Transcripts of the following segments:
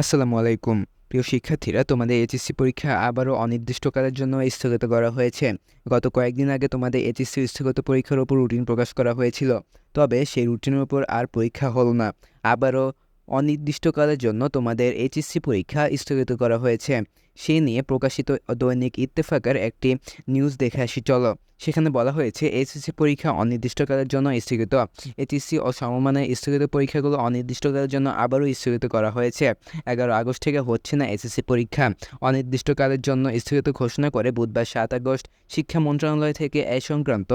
আসসালামু আলাইকুম। প্রিয় শিক্ষার্থীরা, তোমাদের এইচএসসি পরীক্ষা আবারও অনির্দিষ্টকালের জন্য স্থগিত করা হয়েছে। গত কয়েকদিন আগে তোমাদের এইচএসসি স্থগিত পরীক্ষার ওপর রুটিন প্রকাশ করা হয়েছিল। তবে সেই রুটিনের উপর আর পরীক্ষা হলো না। আবারও অনির্দিষ্টকালের জন্য তোমাদের এইচএসসি পরীক্ষা স্থগিত করা হয়েছে। সে নিয়ে প্রকাশিত দৈনিক ইত্তেফাকের একটি নিউজ দেখে আসি, চলো। সেখানে বলা হয়েছে এইচএসসি পরীক্ষা অনির্দিষ্টকালের জন্য স্থগিত। এইচএসসি ও সমমানের স্থগিত পরীক্ষাগুলো অনির্দিষ্টকালের জন্য আবারও স্থগিত করা হয়েছে। এগারো আগস্ট থেকে হচ্ছে না এসএসসি পরীক্ষা। অনির্দিষ্টকালের জন্য স্থগিত ঘোষণা করে বুধবার সাত আগস্ট শিক্ষা মন্ত্রণালয় থেকে এ সংক্রান্ত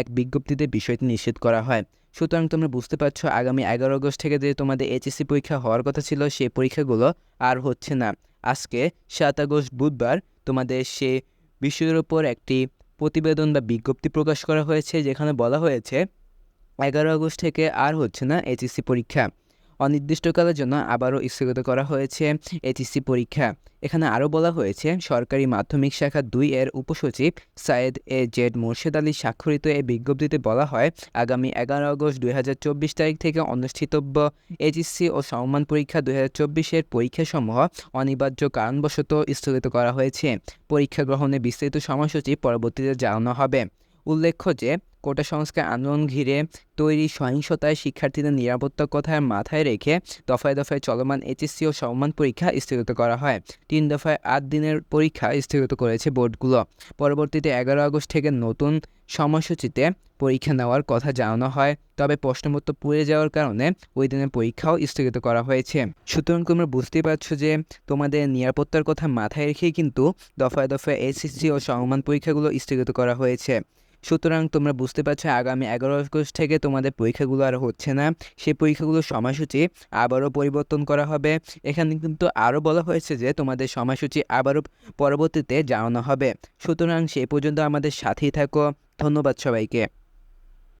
এক বিজ্ঞপ্তিতে বিষয়টি নিশ্চিত করা হয়। সুতরাং তোমরা বুঝতে পারছ, আগামী এগারো আগস্ট থেকে যে তোমাদের এইচএসসি পরীক্ষা হওয়ার কথা ছিল সেই পরীক্ষাগুলো আর হচ্ছে না। আজকে সাত আগস্ট বুধবার তোমাদের সে বিষয়ের ওপর একটি প্রতিবেদন বা বিজ্ঞপ্তি প্রকাশ করা হয়েছে, যেখানে বলা হয়েছে, এগারো আগস্ট থেকে আর হচ্ছে না এইচএসসি পরীক্ষা। অনির্দিষ্টকালের জন্য আবারও স্থগিত করা হয়েছে এইচএসসি পরীক্ষা। এখানে আরও বলা হয়েছে, সরকারি মাধ্যমিক শাখা দুই এর উপসচিব সায়েদ এ জেড মোর্শেদ আলী স্বাক্ষরিত এই বিজ্ঞপ্তিতে বলা হয়, আগামী এগারো আগস্ট দুই হাজার চব্বিশ তারিখ থেকে অনুষ্ঠিতব্য এইচএসসি ও সমমান পরীক্ষা দুই হাজার চব্বিশের পরীক্ষাসমূহ অনিবার্য কারণবশত স্থগিত করা হয়েছে। পরীক্ষা গ্রহণে বিস্তৃত সময়সূচি পরবর্তীতে জানানো হবে। উল্লেখ্য যে কোটা সংস্কার আন্দোলন ঘিরে তৈরি সহিংসতায় শিক্ষার্থীদের নিরাপত্তার কথা মাথায় রেখে দফায় দফায় চলমান এইচএসসি ও সমমান পরীক্ষা স্থগিত করা হয়। তিন দফায় আট দিনের পরীক্ষা স্থগিত করেছে বোর্ডগুলো। পরবর্তীতে এগারো আগস্ট থেকে নতুন সময়সূচিতে পরীক্ষা নেওয়ার কথা জানানো হয়, তবে প্রশ্নপত্র পুড়ে যাওয়ার কারণে ওই দিনের পরীক্ষাও স্থগিত করা হয়েছে। সুতরাং তোমরা বুঝতেই পারছ যে তোমাদের নিরাপত্তার কথা মাথায় রেখেই কিন্তু দফায় দফায় এসএসসি ও সমমান পরীক্ষাগুলো স্থগিত করা হয়েছে। সুতরাং তোমরা বুঝতে পারছ আগামী এগারো আগস্ট থেকে তোমাদের পরীক্ষাগুলো আর হচ্ছে না। সেই পরীক্ষাগুলোর সময়সূচি আবারও পরিবর্তন করা হবে। এখানে কিন্তু আরও বলা হয়েছে যে তোমাদের সময়সূচি আবারও পরবর্তীতে জানানো হবে। সুতরাং সে পর্যন্ত আমাদের সাথেই থাকো। ধন্যবাদ সবাইকে।